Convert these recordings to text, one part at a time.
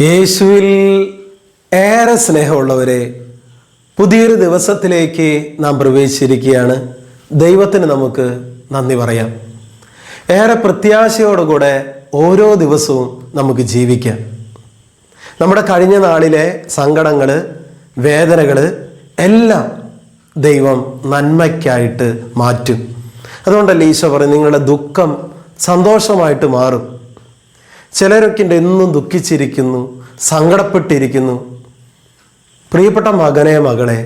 യേശുവിൽ ഏറെ സ്നേഹമുള്ളവരെ പുതിയൊരു ദിവസത്തിലേക്ക് നാം പ്രവേശിച്ചിരിക്കുകയാണ്. ദൈവത്തിന് നമുക്ക് നന്ദി പറയാം. ഏറെ പ്രത്യാശയോടുകൂടെ ഓരോ ദിവസവും നമുക്ക് ജീവിക്കാം. നമ്മുടെ കഴിഞ്ഞ നാളിലെ സങ്കടങ്ങൾ വേദനകൾ എല്ലാം ദൈവം നന്മയ്ക്കായിട്ട് മാറ്റും. അതുകൊണ്ടല്ലേ ഈശോ പറയും നിങ്ങളുടെ ദുഃഖം സന്തോഷമായിട്ട് മാറും. ചിലരൊക്കെ ഉണ്ട് എന്നും ദുഃഖിച്ചിരിക്കുന്നു സങ്കടപ്പെട്ടിരിക്കുന്നു. പ്രിയപ്പെട്ട മകനെ മകളെ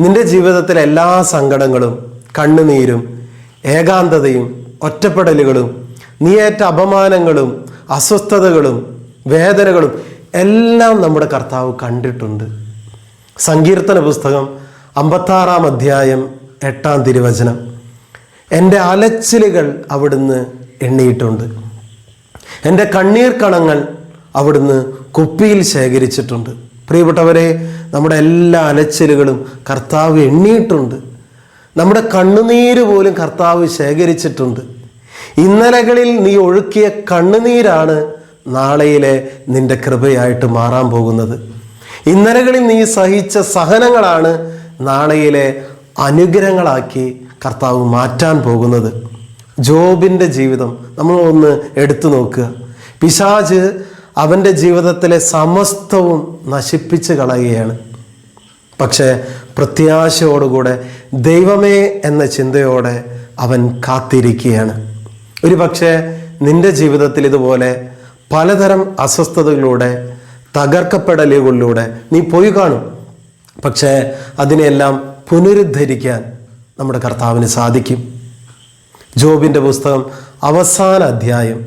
നിന്റെ ജീവിതത്തിലെ എല്ലാ സങ്കടങ്ങളും കണ്ണുനീരും ഏകാന്തതയും ഒറ്റപ്പെടലുകളും നീയേറ്റ അപമാനങ്ങളും അസ്വസ്ഥതകളും വേദനകളും എല്ലാം നമ്മുടെ കർത്താവ് കണ്ടിട്ടുണ്ട്. സങ്കീർത്തന പുസ്തകം അമ്പത്താറാം അധ്യായം എട്ടാം തിരുവചനം. എന്റെ അലച്ചിലുകൾ അവിടുന്ന് എണ്ണിയിട്ടുണ്ട്. എന്റെ കണ്ണീർ കണങ്ങൾ അവിടുന്ന് കുപ്പിയിൽ ശേഖരിച്ചിട്ടുണ്ട്. പ്രിയപ്പെട്ടവരെ നമ്മുടെ എല്ലാ അലച്ചിലുകളും കർത്താവ് എണ്ണിയിട്ടുണ്ട്. നമ്മുടെ കണ്ണുനീര് പോലും കർത്താവ് ശേഖരിച്ചിട്ടുണ്ട്. ഇന്നലകളിൽ നീ ഒഴുക്കിയ കണ്ണുനീരാണ് നാളെയിലെ നിന്റെ കൃപയായിട്ട് മാറാൻ പോകുന്നത്. ഇന്നലകളിൽ നീ സഹിച്ച സഹനങ്ങളാണ് നാളെയിലെ അനുഗ്രഹങ്ങളാക്കി കർത്താവ് മാറ്റാൻ പോകുന്നത്. ജോബിന്റെ ജീവിതം നമ്മൾ ഒന്ന് എടുത്തു നോക്കുക. പിശാജ് അവന്റെ ജീവിതത്തിലെ സമസ്തവും നശിപ്പിച്ച് കളയുകയാണ്. പക്ഷേ പ്രത്യാശയോടുകൂടെ ദൈവമേ എന്ന ചിന്തയോടെ അവൻ കാത്തിരിക്കുകയാണ്. ഒരു പക്ഷേ നിന്റെ ജീവിതത്തിൽ ഇതുപോലെ പലതരം അസ്വസ്ഥതകളിലൂടെ തകർക്കപ്പെടലുകളിലൂടെ നീ പോയി കാണും. പക്ഷേ അതിനെല്ലാം പുനരുദ്ധരിക്കാൻ നമ്മുടെ കർത്താവിന് സാധിക്കും. ജോബിന്റെ പുസ്തകം അവസാന അധ്യായം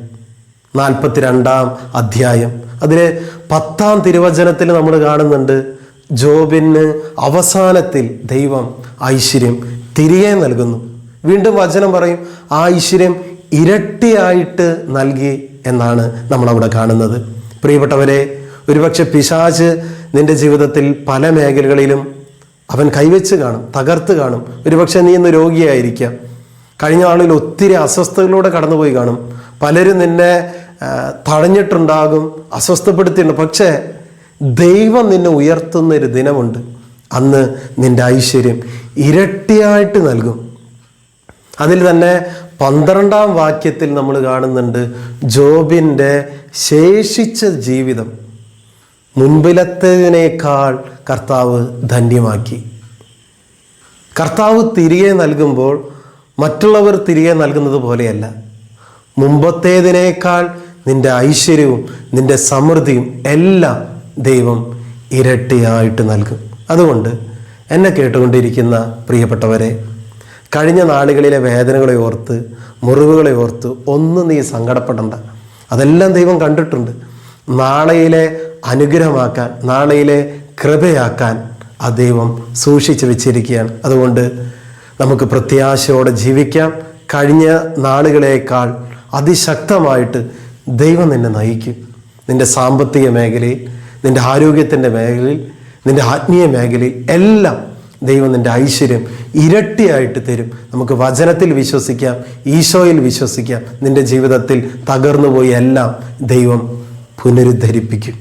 നാൽപ്പത്തിരണ്ടാം അധ്യായം. അതിലെ പത്താം തിരുവചനത്തിൽ നമ്മൾ കാണുന്നുണ്ട് ജോബിന് അവസാനത്തിൽ ദൈവം ഐശ്വര്യം തിരികെ നൽകുന്നു. വീണ്ടും വചനം പറയും ആ ഐശ്വര്യം ഇരട്ടിയായിട്ട് നൽകി എന്നാണ് നമ്മളവിടെ കാണുന്നത്. പ്രിയപ്പെട്ടവരെ ഒരുപക്ഷെ പിശാച് നിന്റെ ജീവിതത്തിൽ പല മേഖലകളിലും അവൻ കൈവച്ച് കാണും തകർത്ത് കാണും. ഒരുപക്ഷെ നീ ഇന്ന് രോഗിയായിരിക്കാം. കഴിഞ്ഞ ആളിൽ ഒത്തിരി അസ്വസ്ഥതകളിലൂടെ കടന്നുപോയി കാണും. പലരും നിന്നെ തഴഞ്ഞിട്ടുണ്ടാകും അസ്വസ്ഥപ്പെടുത്തിയിട്ടുണ്ട്. പക്ഷേ ദൈവം നിന്നെ ഉയർത്തുന്ന ഒരു ദിനമുണ്ട്. അന്ന് നിന്റെ ഐശ്വര്യം ഇരട്ടിയായിട്ട് നൽകും. അതിൽ തന്നെ പന്ത്രണ്ടാം വാക്യത്തിൽ നമ്മൾ കാണുന്നുണ്ട് ജോബിന്റെ ശേഷിച്ച ജീവിതം മുൻപിലത്തതിനേക്കാൾ കർത്താവ് ധന്യമാക്കി. കർത്താവ് തിരികെ നൽകുമ്പോൾ മറ്റുള്ളവർ തിരികെ നൽകുന്നത് പോലെയല്ല. മുമ്പത്തേതിനേക്കാൾ നിന്റെ ഐശ്വര്യവും നിന്റെ സമൃദ്ധിയും എല്ലാം ദൈവം ഇരട്ടിയായിട്ട് നൽകും. അതുകൊണ്ട് എന്നെ കേട്ടുകൊണ്ടിരിക്കുന്ന പ്രിയപ്പെട്ടവരെ കഴിഞ്ഞ നാളുകളിലെ വേദനകളെ ഓർത്ത് മുറിവുകളെ ഓർത്ത് ഒന്നും നീ സങ്കടപ്പെടണ്ട. അതെല്ലാം ദൈവം കണ്ടിട്ടുണ്ട്. നാളെയിലെ അനുഗ്രഹമാക്കാൻ നാളെയിലെ കൃപയാക്കാൻ ആ ദൈവം സൂക്ഷിച്ചു വെച്ചിരിക്കുകയാണ്. അതുകൊണ്ട് നമുക്ക് പ്രത്യാശയോടെ ജീവിക്കാം. കഴിഞ്ഞ നാളുകളേക്കാൾ അതിശക്തമായിട്ട് ദൈവം നിന്നെ നയിക്കും. നിന്റെ സാമ്പത്തിക മേഖലയിൽ നിന്റെ ആരോഗ്യത്തിന്റെ മേഖലയിൽ നിന്റെ ആത്മീയ മേഖലയിൽ എല്ലാം ദൈവം നിന്റെ ഐശ്വര്യം ഇരട്ടിയായിട്ട് തരും. നമുക്ക് വചനത്തിൽ വിശ്വസിക്കാം ഈശോയിൽ വിശ്വസിക്കാം. നിന്റെ ജീവിതത്തിൽ തകർന്നുപോയി എല്ലാം ദൈവം പുനരുദ്ധരിപ്പിക്കും.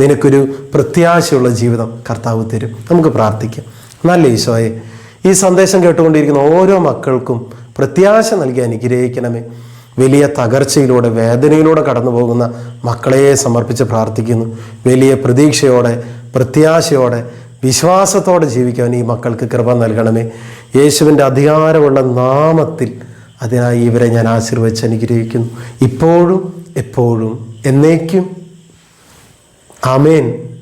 നിനക്കൊരു പ്രത്യാശയുള്ള ജീവിതം കർത്താവ് തരും. നമുക്ക് പ്രാർത്ഥിക്കാം. നല്ല ഈശോയെ ഈ സന്ദേശം കേട്ടുകൊണ്ടിരിക്കുന്ന ഓരോ മക്കൾക്കും പ്രത്യാശ നൽകി അനുഗ്രഹിക്കണമേ. വലിയ തകർച്ചയിലൂടെ വേദനയിലൂടെ കടന്നു പോകുന്ന മക്കളെ സമർപ്പിച്ച് പ്രാർത്ഥിക്കുന്നു. വലിയ പ്രതീക്ഷയോടെ പ്രത്യാശയോടെ വിശ്വാസത്തോടെ ജീവിക്കാൻ ഈ മക്കൾക്ക് കൃപ നൽകണമേ. യേശുവിന്റെ അധികാരമുള്ള നാമത്തിൽ അതിനായി ഇവരെ ഞാൻ ആശീർവദിച്ച് അനുഗ്രഹിക്കുന്നു. ഇപ്പോഴും എപ്പോഴും എന്നേക്കും. ആമേൻ.